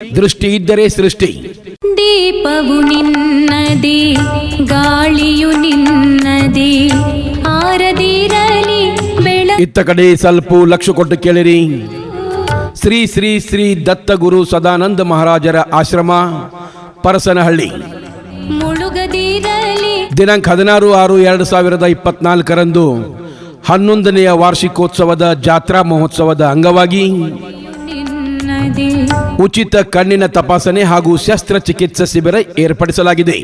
ದೃಷ್ಟಿ ಇದ್ದರೆ ಸೃಷ್ಟಿ. ದೀಪವು ನಿನ್ನದಿ ಗಾಳಿಯು ನಿನ್ನದಿ ಆರದಿರಲಿ ಇತ್ತ ಕಡೆ ಸ್ವಲ್ಪ ಲಕ್ಷ ಕೊಟ್ಟು ಕೇಳಿರಿ. ಶ್ರೀ ಶ್ರೀ ಶ್ರೀ ದತ್ತಗುರು ಸದಾನಂದ ಮಹಾರಾಜರ ಆಶ್ರಮ ಪರಸನಹಳ್ಳಿ. ಮುಳುಗದಿರಲಿ ದಿನಾಂಕ ಹದಿನಾರು ಆರು ಎರಡು ಸಾವಿರದ ಇಪ್ಪತ್ನಾಲ್ಕರಂದು ಹನ್ನೊಂದನೆಯ ವಾರ್ಷಿಕೋತ್ಸವದ ಜಾತ್ರಾ ಮಹೋತ್ಸವದ ಅಂಗವಾಗಿ ಉಚಿತ ಕಣ್ಣಿನ ತಪಾಸಣೆ ಹಾಗೂ ಶಸ್ತ್ರಚಿಕಿತ್ಸಾ ಶಿಬಿರ ಏರ್ಪಡಿಸಲಾಗಿದೆ.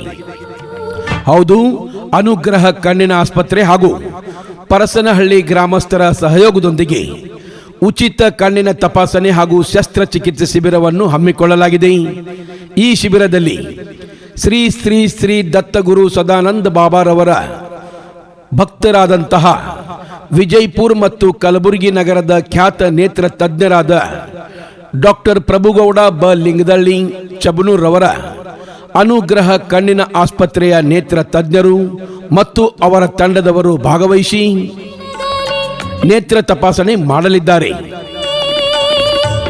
ಹೌದು, ಅನುಗ್ರಹ ಕಣ್ಣಿನ ಆಸ್ಪತ್ರೆ ಹಾಗೂ ಪರಸನಹಳ್ಳಿ ಗ್ರಾಮಸ್ಥರ ಸಹಯೋಗದೊಂದಿಗೆ ಉಚಿತ ಕಣ್ಣಿನ ತಪಾಸಣೆ ಹಾಗೂ ಶಸ್ತ್ರಚಿಕಿತ್ಸೆ ಶಿಬಿರವನ್ನು ಹಮ್ಮಿಕೊಳ್ಳಲಾಗಿದೆ. ಈ ಶಿಬಿರದಲ್ಲಿ ಶ್ರೀ ಶ್ರೀ ಶ್ರೀ ದತ್ತಗುರು ಸದಾನಂದ ಬಾಬಾರವರ ಭಕ್ತರಾದಂತಹ ವಿಜಯಪುರ್ ಮತ್ತು ಕಲಬುರಗಿ ನಗರದ ಖ್ಯಾತ ನೇತ್ರ ತಜ್ಞರಾದ ಡಾಕ್ಟರ್ ಪ್ರಭುಗೌಡ ಬ. ಲಿಂಗದಳ್ಳಿ, ಚಬನೂರವರ ಅನುಗ್ರಹ ಕಣ್ಣಿನ ಆಸ್ಪತ್ರೆಯ ನೇತ್ರ ತಜ್ಞರು ಮತ್ತು ಅವರ ತಂಡದವರು ಭಾಗವಹಿಸಿ ನೇತ್ರ ತಪಾಸಣೆ ಮಾಡಲಿದ್ದಾರೆ.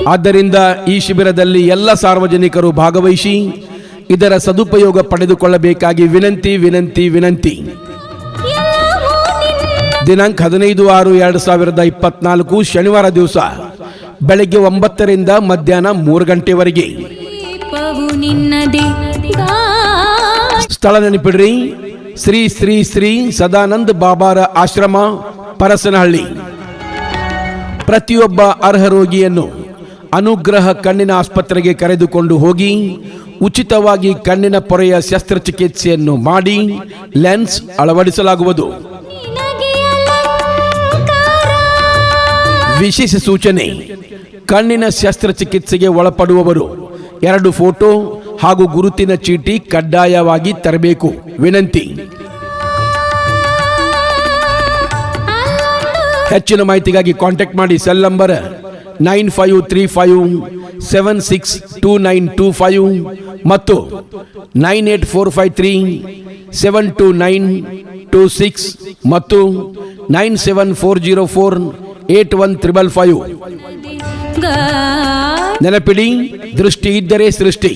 ಆದ್ದರಿಂದ ಈ ಶಿಬಿರದಲ್ಲಿ ಎಲ್ಲ ಸಾರ್ವಜನಿಕರು ಭಾಗವಹಿಸಿ ಇದರ ಸದುಪಯೋಗ ಪಡೆದುಕೊಳ್ಳಬೇಕಾಗಿ ವಿನಂತಿ ವಿನಂತಿ ವಿನಂತಿ. ದಿನಾಂಕ ಹದಿನೈದು ಆರು ಎರಡು ಸಾವಿರದ ಇಪ್ಪತ್ನಾಲ್ಕು ಶನಿವಾರ ದಿವಸ ಬೆಳಗ್ಗೆ ಒಂಬತ್ತರಿಂದ ಮಧ್ಯಾಹ್ನ ಮೂರು ಗಂಟೆವರೆಗೆ. ಸ್ಥಳ ನೆನಪಿಡ್ರಿ. ಶ್ರೀ ಶ್ರೀ ಶ್ರೀ ಸದಾನಂದ ಬಾಬಾರ ಆಶ್ರಮ ಪರಸನಹಳ್ಳಿ. ಪ್ರತಿಯೊಬ್ಬ ಅರ್ಹ ರೋಗಿಯನ್ನು ಅನುಗ್ರಹ ಕಣ್ಣಿನ ಆಸ್ಪತ್ರೆಗೆ ಕರೆದುಕೊಂಡು ಹೋಗಿ ಉಚಿತವಾಗಿ ಕಣ್ಣಿನ ಪೊರೆಯ ಶಸ್ತ್ರಚಿಕಿತ್ಸೆಯನ್ನು ಮಾಡಿ ಲೆನ್ಸ್ ಅಳವಡಿಸಲಾಗುವುದು. ವಿಶೇಷ ಸೂಚನೆ. ಕಣ್ಣಿನ ಶಸ್ತ್ರಚಿಕಿತ್ಸೆಗೆ ಒಳಪಡುವವರು. ಎರಡು ಫೋಟೋ ಹಾಗೂ ಗುರುತಿನ ಚೀಟಿ ಕಡ್ಡಾಯವಾಗಿ ತರಬೇಕು. ವಿನಂತಿ. ಹೆಚ್ಚಿನ ಮಾಹಿತಿಗಾಗಿ ಕಾಂಟ್ಯಾಕ್ಟ್ ಮಾಡಿ. Cell number nine five three five seven six two nine two five ಮತ್ತು nine eight four five three seven two nine two six ಮತ್ತು nine seven four zero four eight one triple five ನೆನಪಿಡಿ ದೃಷ್ಟಿ ಇದ್ದರೆ ಸೃಷ್ಟಿ